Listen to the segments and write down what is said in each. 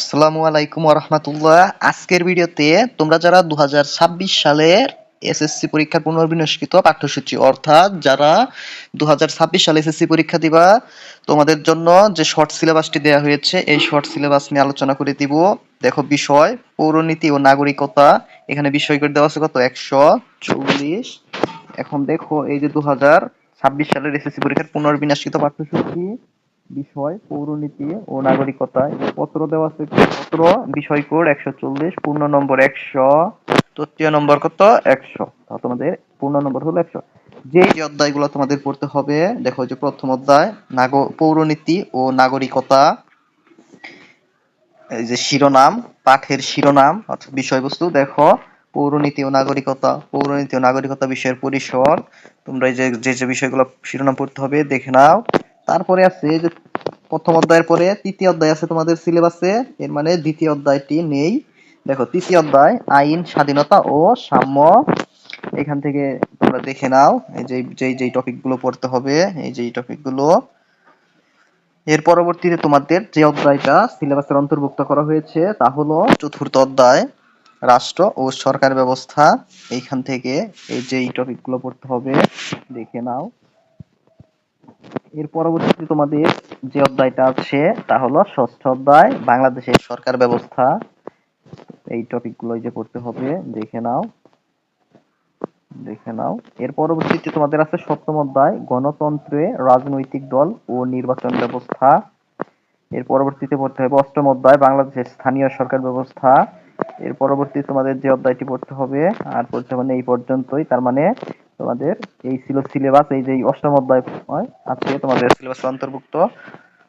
আসসালামু আলাইকুম রহমতুল্লাহ আজকের ভিডিওতে তোমরা যারা দু সালের এসএসসি পরীক্ষার পুনর্বিন্যাসকৃত পাঠ্যসূচি, অর্থাৎ যারা দু সালে এসএসসি পরীক্ষা দিবা, তোমাদের জন্য যে শর্ট সিলেবাসটি দেওয়া হয়েছে, এই শর্ট সিলেবাস নিয়ে আলোচনা করে দিব। দেখো বিষয়, পৌরনীতি ও নাগরিকতা। এখানে বিষয় করে দেওয়া আছে কত? একশো চল্লিশ। এখন দেখো, এই যে দু হাজার ছাব্বিশ সালের এসএসসি পরীক্ষার পুনর্বিন্যাসকৃত পাঠ্যসূচি। বিষয়, পৌরনীতি ও নাগরিকতায় পত্র দেওয়া আছে পত্র বিষয় কোড একশো চল্লিশ, পূর্ণ নম্বর একশো, তৃতীয় নম্বর কত? একশো। তোমাদের পূর্ণ নম্বর হলো একশো। যে যে অধ্যায়গুলো তোমাদের পড়তে হবে, দেখো যে প্রথম অধ্যায়, নাগ, পৌরনীতি ও নাগরিকতা। এই যে শিরোনাম, পাঠের শিরোনাম, অর্থাৎ বিষয়বস্তু, দেখো। পৌরনীতি ও নাগরিকতা, পৌরনীতি ও নাগরিকতা বিষয়ের পরিসর। তোমরা এই যে যে যে বিষয়গুলো শিরোনাম পড়তে হবে, দেখে নাও। তারপরে আছে যে প্রথম অধ্যায়ের পরে তৃতীয় অধ্যায় আছে তোমাদের সিলেবাসে এর মানে দ্বিতীয় অধ্যায়টি নেই। দেখো, তৃতীয় অধ্যায়, আইন, স্বাধীনতা ও সাম্য। এখান থেকে তোমরা দেখে নাও, এই যে, যেই যেই টপিকগুলো পড়তে হবে, এই যে টপিকগুলো এর পরবর্তীতে তোমাদের যে অধ্যায়টা সিলেবাসের অন্তর্ভুক্ত করা হয়েছে, তা হলো চতুর্থ অধ্যায়, রাষ্ট্র ও সরকার ব্যবস্থা। এইখান থেকে এই যে টপিকগুলো পড়তে হবে, দেখে নাও। এর পরবর্তীতে তোমাদের যে অধ্যায়টা আছে, তা হলো ষষ্ঠ অধ্যায়, বাংলাদেশের সরকার ব্যবস্থা। এই টপিকগুলো যে পড়তে হবে, দেখে নাও। দেখে নাও। এর পরবর্তীতে তোমাদের আছে সপ্তম অধ্যায়, গণতন্ত্রে রাজনৈতিক দল ও নির্বাচন ব্যবস্থা। এর পরবর্তীতে পড়তে হবে অষ্টম অধ্যায়, বাংলাদেশের স্থানীয় সরকার ব্যবস্থা। এর পরবর্তী তোমাদের যে অধ্যায়টি পড়তে হবে, আর পড়তে মানে এই পর্যন্তই। তার মানে তোমাদের। এই ছিল সিলেবাস এই যে অষ্টম অধ্যায় আছে তোমাদের সিলেবাস অন্তর্ভুক্ত।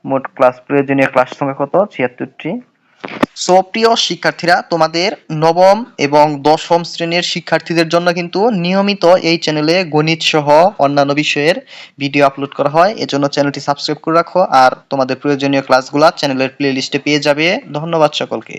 মোট ক্লাস প্রয়োজনীয় ক্লাস সংখ্যা কত? ছিয়াত্তরটি। সো প্রিয় শিক্ষার্থীরা, তোমাদের নবম এবং দশম শ্রেণির শিক্ষার্থীদের জন্য কিন্তু নিয়মিত এই চ্যানেলে গণিত সহ অন্যান্য বিষয়ের ভিডিও আপলোড করা হয়। এজন্য চ্যানেলটি সাবস্ক্রাইব করে রাখো। আর তোমাদের প্রয়োজনীয় ক্লাসগুলো চ্যানেলের প্লে লিস্টে পেয়ে যাবে। ধন্যবাদ সকলকে।